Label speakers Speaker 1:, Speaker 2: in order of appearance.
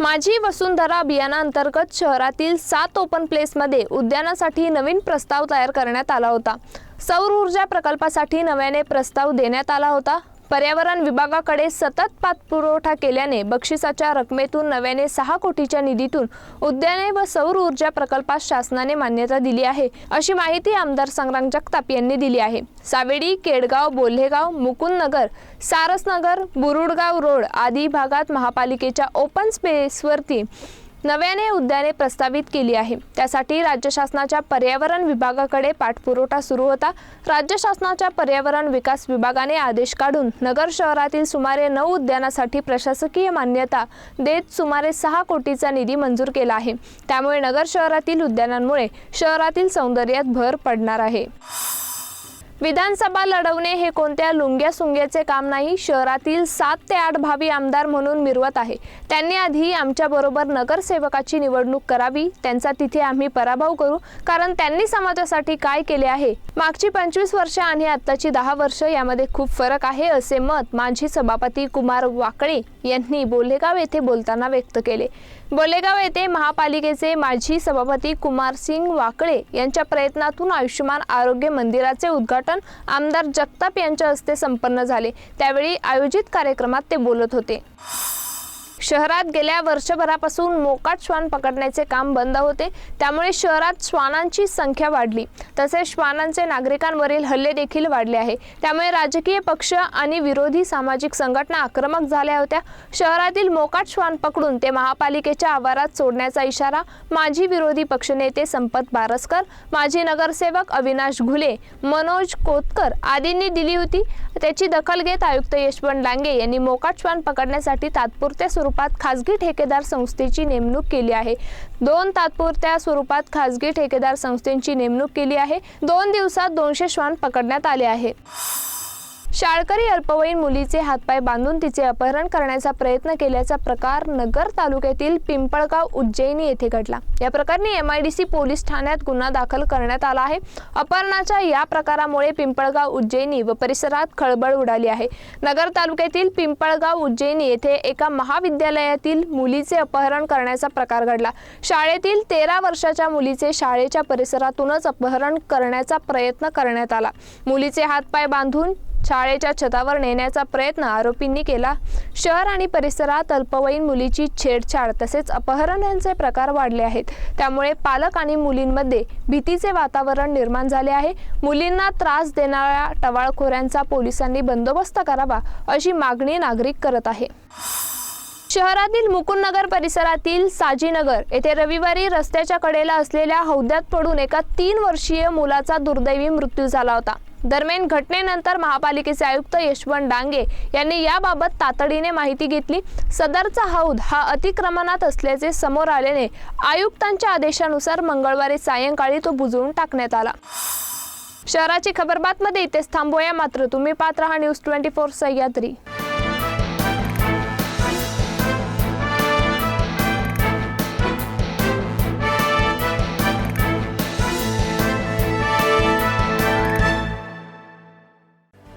Speaker 1: माझी वसुंधरा अभियानाअंतर्गत शहरातील सात ओपन प्लेसमध्ये उद्यानासाठी नवीन प्रस्ताव तयार करण्यात आला होता. सौर ऊर्जा प्रकल्पासाठी नव्याने प्रस्ताव देण्यात आला होता. पर्यावरण विभागाकडे सतत पाठपुरवठा केल्याने बक्षिसाच्या रकमेतून नव्याने सहा कोटीच्या निधीतून उद्याने व सौर ऊर्जा प्रकल्पास शासनाने मान्यता दिली आहे अशी माहिती आमदार संग्राम जगताप यांनी दिली आहे. सावेडी केडगाव बोल्हेगाव मुकुंदनगर सारसनगर बुरुडगाव रोड आदी भागात महापालिकेच्या ओपन स्पेसवरती नव्याने उद्याने प्रस्तावित केली आहे. त्यासाठी राज्य शासनाच्या पर्यावरण विभागाकडे पाठपुरवठा सुरू होता. राज्य शासनाच्या पर्यावरण विकास विभागाने आदेश काढून नगर शहरातील सुमारे नऊ उद्यानासाठी प्रशासकीय मान्यता देत सुमारे सहा कोटीचा निधी मंजूर केला आहे. त्यामुळे नगर शहरातील उद्यानांमुळे शहरातील सौंदर्यात भर पडणार आहे. विधानसभा लढवणे हे कोणत्या लुंग्या सुंग्याचे काम नाही? शहरातील सात ते आठ भावी आमदार म्हणून मिरवत आहे. त्यांनी आधी आमच्याबरोबर नगरसेवकाची निवडणूक करावी. त्यांचा तिथे आम्ही पराभव करू. कारण त्यांनी समाजासाठी काय केले आहे? मागची पंचवीस वर्ष आणि आत्ताची दहा वर्ष यामध्ये खूप फरक आहे असे मत माजी सभापती कुमार वाकळे यांनी बोलेगाव येथे बोलताना व्यक्त केले. बोलेगाव येथे महापालिकेचे माजी सभापती कुमार सिंग वाकळे यांच्या प्रयत्नातून आयुष्यमान आरोग्य मंदिराचे उद्घाटन आमदार जगताप यांच्या हस्ते संपन्न झाले. त्यावेळी आयोजित कार्यक्रमात ते बोलत होते. शहरात गेल्या वर्षभरापासून मोकाट श्वान पकडण्याचे काम बंद होते. त्यामुळे शहरात श्वानांची संख्या वाढली. तसेच श्वानांचे नागरिकांवरील हल्ले देखील वाढले आहे. त्यामुळे राजकीय पक्ष आणि विरोधी सामाजिक संघटना आक्रमक झाल्या होत्या. शहरातील मोकाट श्वान पकडून ते महापालिकेच्या आवारात सोडण्याचा इशारा माजी विरोधी पक्षनेते संपत बारसकर माजी नगरसेवक अविनाश घुले मनोज कोतकर आदींनी दिली होती. त्याची दखल घेत आयुक्त यशवंत डांगे यांनी मोकाट श्वान पकडण्यासाठी तात्पुरत्या स्वरूपात खासगी ठेकेदार संस्थेची नेमणूक केली आहे. दोन तात्पुरत्या स्वरूपात खासगी ठेकेदार संस्थेची नेमणूक केली आहे. दोन दिवसात दोनशे श्वान पकडण्यात आले आहे शाळकरी अल्पवयीन मुलीचे हातपाय बांधून तिचे अपहरण करण्याचा प्रयत्न केल्याचा प्रकार नगर तालुक्यातील पिंपळगाव उज्जैनी येथे घडला. या प्रकरणी सी पोलीस ठाण्यात गुन्हा दाखल करण्यात आला आहे. अपहरणाच्या या प्रकारामुळे पिंपळगाव उज्जैनी व परिसरात खळबळ उडाली आहे. नगर तालुक्यातील पिंपळगाव उज्जैनी येथे एका महाविद्यालयातील मुलीचे अपहरण करण्याचा प्रकार घडला. शाळेतील तेरा वर्षाच्या मुलीचे शाळेच्या परिसरातूनच अपहरण करण्याचा प्रयत्न करण्यात आला. मुलीचे हातपाय बांधून शाळेच्या छतावर नेण्याचा प्रयत्न आरोपींनी केला. शहर आणि परिसरात अल्पवयीन मुलीची छेडछाड तसेच अपहरण यांचे प्रकार वाढले आहेत. त्यामुळे पालक आणि मुलींमध्ये भीतीचे वातावरण निर्माण झाले आहे. मुलींना त्रास देणाऱ्या टवाळखोऱ्यांचा पोलिसांनी बंदोबस्त करावा अशी मागणी नागरिक करत आहे. शहरातील मुकुंदनगर परिसरातील साजीनगर येथे रविवारी रस्त्याच्या कडेला असलेल्या हौद्यात पडून एका तीन वर्षीय मुलाचा दुर्दैवी मृत्यू झाला होता. दरम्यान घटनेनंतर महापालिकेचे आयुक्त यशवंत डांगे यांनी याबाबत तातडीने माहिती घेतली. सदरचा हौद हा अतिक्रमणात असल्याचे समोर आल्याने आयुक्तांच्या आदेशानुसार मंगळवारी सायंकाळी तो बुजवून टाकण्यात आला. शहराची खबरबातमध्ये इथेच थांबूया. मात्र तुम्ही पाहत राहा न्यूज ट्वेंटी फोर सह्याद्री.